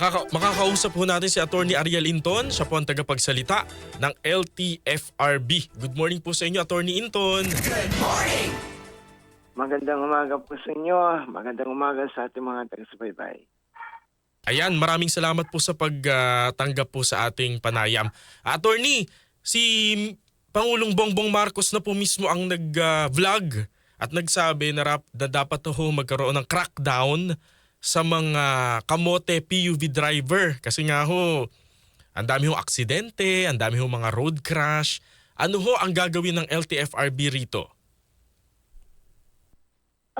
Makaka- makakausap po natin si Attorney Ariel Inton. Siya po ang tagapagsalita ng LTFRB. Good morning po sa inyo, Attorney Inton. Magandang umaga po sa inyo. Magandang umaga sa ating mga taga-subaybay. Ayan, maraming salamat po sa pagtanggap po sa ating panayam. Attorney, si Pangulong Bongbong Marcos na po mismo ang nag-vlog at nagsabi na, rap, na dapat ho magkaroon ng crackdown sa mga kamote PUV driver. Kasi nga ho, ang dami ho aksidente, ang dami ho mga road crash. Ano ho ang gagawin ng LTFRB rito?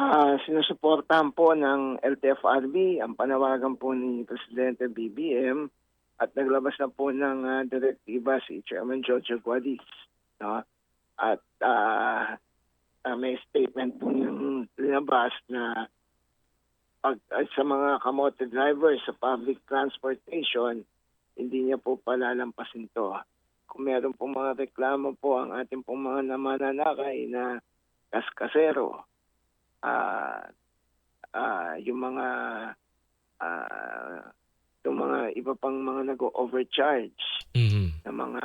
Ah, sinusuportahan po ng LTFRB ang panawagan po ni Presidente BBM at naglabas na po ng ah, direktiba si Chairman Jojo Guadis. No? At ah, ah, may statement po yung linabas na pag, ah, sa mga kamote drivers sa public transportation, hindi niya po palalampasin to. Kung meron po mga reklamo po ang ating pong mga namananakay na kaskasero, ah ah yung mga ah yung mga iba pang mga nag-overcharge Mhm. na mga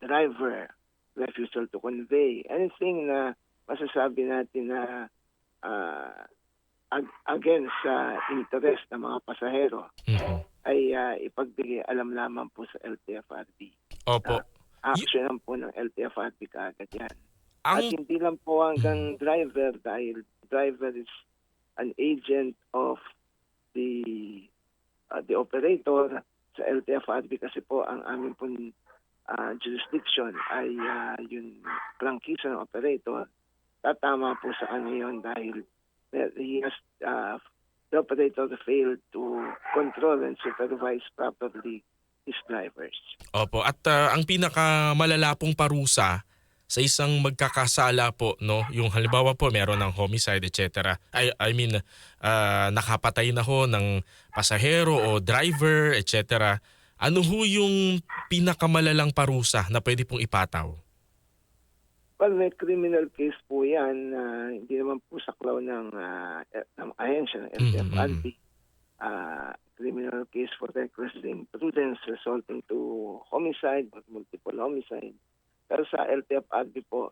driver, refusal to convey, anything na masasabi natin na ah, ag- against sa interest ng mga pasahero Mhm. ay ah, ipagbigay alam lamang po sa LTFRB. Opo. Action po ng LTFRB kaagad yan. At Ang hindi lang po hanggang driver dahil driver is an agent of the uh, the operator sa LTFRB kasi po ang aming po jurisdiction ay uh, yung prangkisa ng operator. Tatama po sa kanya yun dahil he has uh, the operator failed to control and supervise properly his drivers. Opo, at ah, ang pinakamalala pong parusa sa isang magkakasala po, no, yung halimbawa po meron ng homicide, etc. I, I mean, ah, nakapatay na ho ng pasahero o driver, etc. Ano ho yung pinakamalalang parusa na pwede pong ipataw? Well, may criminal case po yan na hindi naman po saklaw ng, uh, ng ahensya ng LTFRB. Ah, criminal case for reckless imprudence resulting to homicide or multiple homicide. Pero sa LTFRB po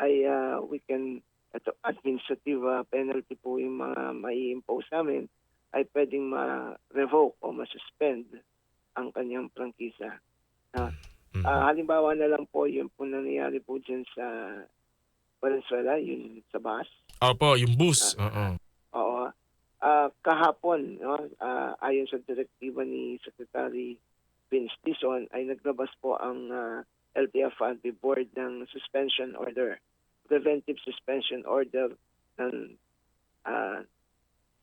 ay ah, we can, ito, administrative ah, penalty po yung mga mai impose namin ay pwedeng ma-revoke o ma-suspend ang kanyang prangkisa. Ah, Mhm. Ah, halimbawa na lang po yung po nangyayari po dyan sa Valenzuela, yun sa bus. Opo, yung bus. Oo. Oo. Ah, kahapon, no, ah, ayon sa direktiba ni Secretary Vince Dizon, ay naglabas po ang ah, LTFRB Board ng suspension order, preventive suspension order ng ah,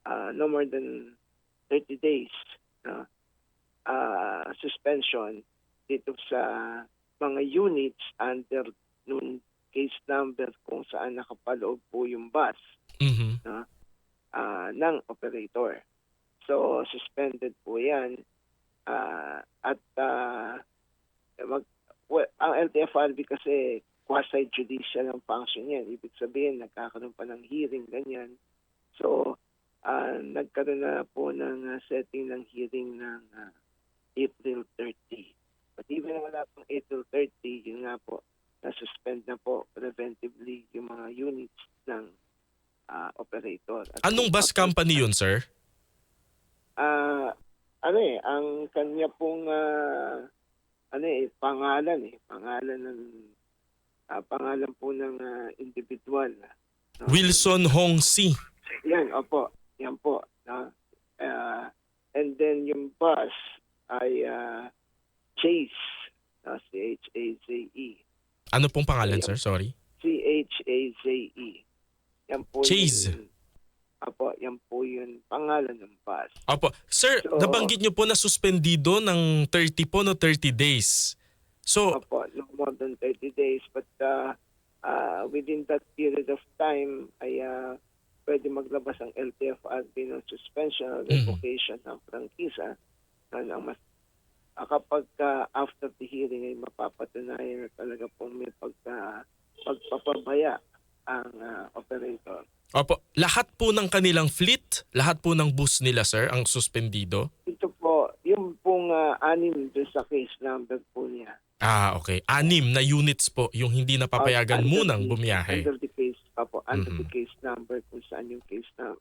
ah, no more than 30 days no, ah, suspension dito sa mga units under nung case number kung saan nakapaloob po yung bus Mhm. ah, ng operator. So, suspended po yan. Ah, at ah, mag, well, ang LTFRB kasi quasi-judicial ang function yan. Ibig sabihin, nagkakaroon pa ng hearing, ganyan. So, ah, nagkaroon na po ng ah, setting ng hearing ng ah, April 30. But even wala pang April 30, yun nga po, na-suspend na po preventively yung mga units ng ah, operator. At Anong bus company yun, sir? Ah, ano eh, ang kanya pong ah, ano eh, pangalan eh, pangalan ng ah, pangalan po ng ah, individual. no? Wilson Hongsi. Yan, opo, yan po. No? Ah, and then yung bus ay ah, Chase, no? C-H-A-Z-E. Ano pong pangalan, sir? Sorry. C-H-A-Z-E. Yan po Chase. Yung, opo, yan po yung pangalan ng bus. Opo. Sir, So- nabanggit nyo po na suspendido ng 30 po, no? 30 days. So, Opo, no more than 30 days. But uh, uh, within that period of time, ay uh, pwede maglabas ang LTFRB ng suspension or Mhm. revocation ng prangkisa. Yan ang mas, kapag uh, after the hearing ay mapapatunayan na talaga pong may pagka, pagpapabaya ang ah, operator. opo, lahat po ng kanilang fleet, lahat po ng bus nila, sir, ang suspendido. Ito po, yung ah, anim doon sa case number po niya. Ah, okay. Anim na units po yung hindi napapayagan Under munang the- bumiyahe. Under the case, apo, under Mhm. the case number kung saan yung case na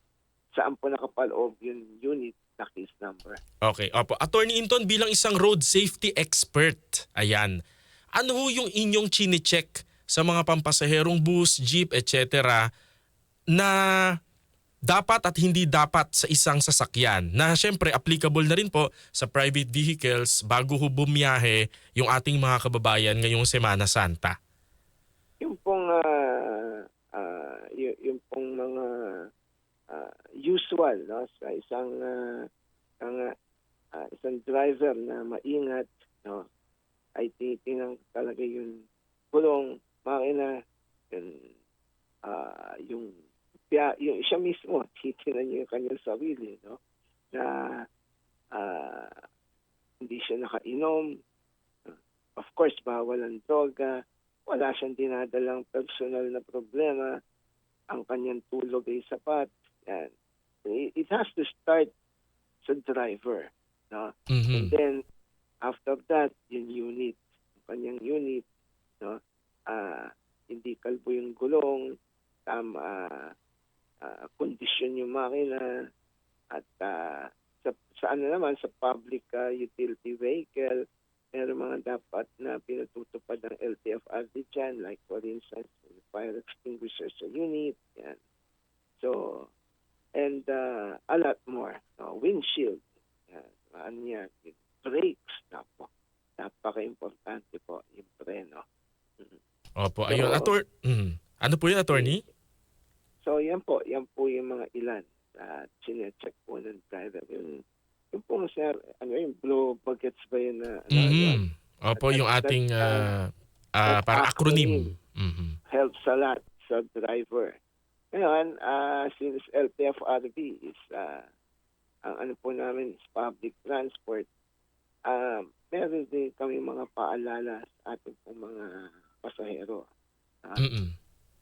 saan po nakapaloob yung unit na case number. Okay. Opo. Attorney Inton, bilang isang road safety expert, ayan, ano ho yung inyong chine-check sa mga pampasaherong bus, jeep, etc. na dapat at hindi dapat sa isang sasakyan na syempre applicable na rin po sa private vehicles bago ho bumiyahe yung ating mga kababayan ngayong Semana Santa. Yung pong ah, ah, y- yung pong mga ah, usual no? Sa isang ah, ang, ah, isang driver na maingat no? Ay tinitingnan talaga yung gulong makina yung ah, yung piya- yung siya mismo titingnan niya yung kanyang sarili no? Na ah, hindi siya nakainom. Of course bawal ang droga. Wala siyang dinadalang personal na problema, ang kanyang tulog ay sapat. Yan. It has to start sa driver. No? And Mhm. then, after that, yung unit, yung kanyang unit, no? ah hindi kalbo yung gulong, tama, ah, kondisyon yung makina, at ah, sa, sa ano naman, sa public ah, utility vehicle, meron mga dapat na pinatutupad ng LTFRD dyan, like for instance, fire extinguisher sa unit, yan. So, and uh, a lot more. No? Windshield, yan. Ano yan, brakes, napo. Napaka-importante po yung preno. Opo, ayun. So- Ator Mhm. Ano po yun, attorney? So, yan po, yan po yung mga ilan at sinecheck po ng driver. Yung, yung pong sir, ano yung blue buckets ba yun na, ano, Mhm. Opo, That- yung ating that- ah, ah, that para acronym. acronym. Mhm. helps a lot sa driver. Ngayon, ah, since LTFRB is, ah, ang ano po namin is public transport, ah, meron din kami mga paalala sa ating pong mga pasahero. Mhm.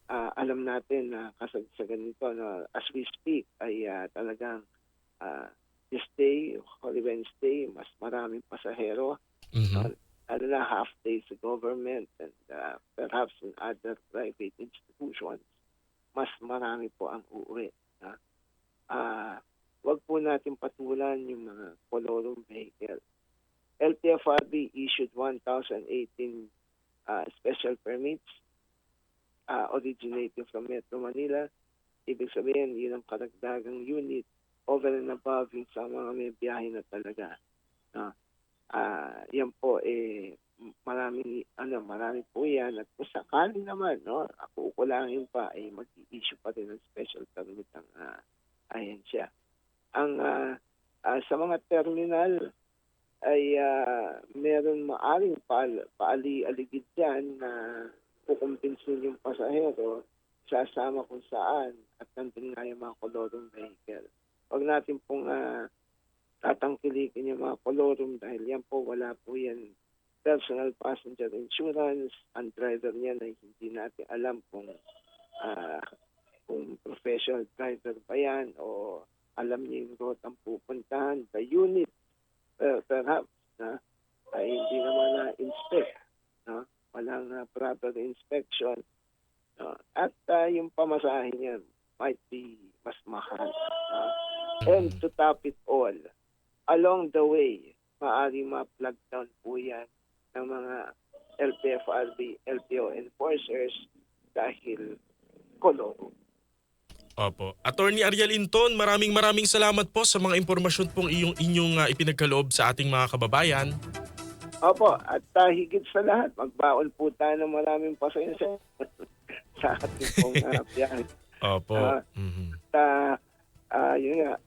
Ah, alam natin na kasagsagan nito, no, as we speak, ay ah, talagang ah, this day, Holy Wednesday, mas maraming pasahero Mhm. ano na half day sa government and uh, perhaps in other private institutions, mas marami po ang uuwi. Ha? Ah, wag po natin patulan yung mga kolorum vehicle. LTFRB issued 1,018 uh, special permits uh, originating from Metro Manila. Ibig sabihin, yun ang karagdagang unit over and above yung sa mga may biyahe na talaga. No? Ah, yan po eh maraming ano marami po yan at kung sakali naman no ako kulangin pa ay mag-issue pa rin ng special permit ang uh, ahensya ang ah, ah, sa mga terminal ay ah, meron maaring paal, paali-aligid dyan na kukumpinsin yung pasahero sasama kung saan at nandun nga yung mga kolorong vehicle. Huwag natin pong ah, tatangkilikin yung mga kolorum dahil yan po wala po yan personal passenger insurance ang driver niyan ay hindi natin alam kung ah, kung professional driver ba yan o alam niya yung route ang pupuntahan the unit uh, perhaps na ay hindi naman na-inspect no? walang ah, proper inspection no? at ah, yung pamasahe niya might be mas mahal no? And to top it all, along the way, maaari ma-plug down po yan ng mga LTFRB, LTO enforcers dahil koloro. Opo. Attorney Ariel Inton, maraming maraming salamat po sa mga impormasyon pong iyong inyong ah, ipinagkaloob sa ating mga kababayan. Opo, at ah, higit sa lahat, magbaon po tayo ng maraming pasensya sa ating pong uh, biyahe. Opo. Mhm. At ah, ah, yun nga,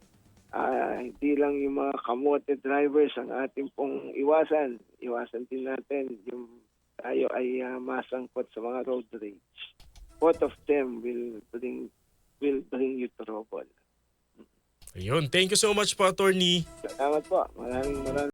ah, hindi lang yung mga kamote drivers ang ating pong iwasan. Iwasan din natin yung tayo ay ah, masangkot sa mga road rage. Both of them will bring will bring you trouble. Ayun. Thank you so much po, Attorney. Salamat po. Maraming maraming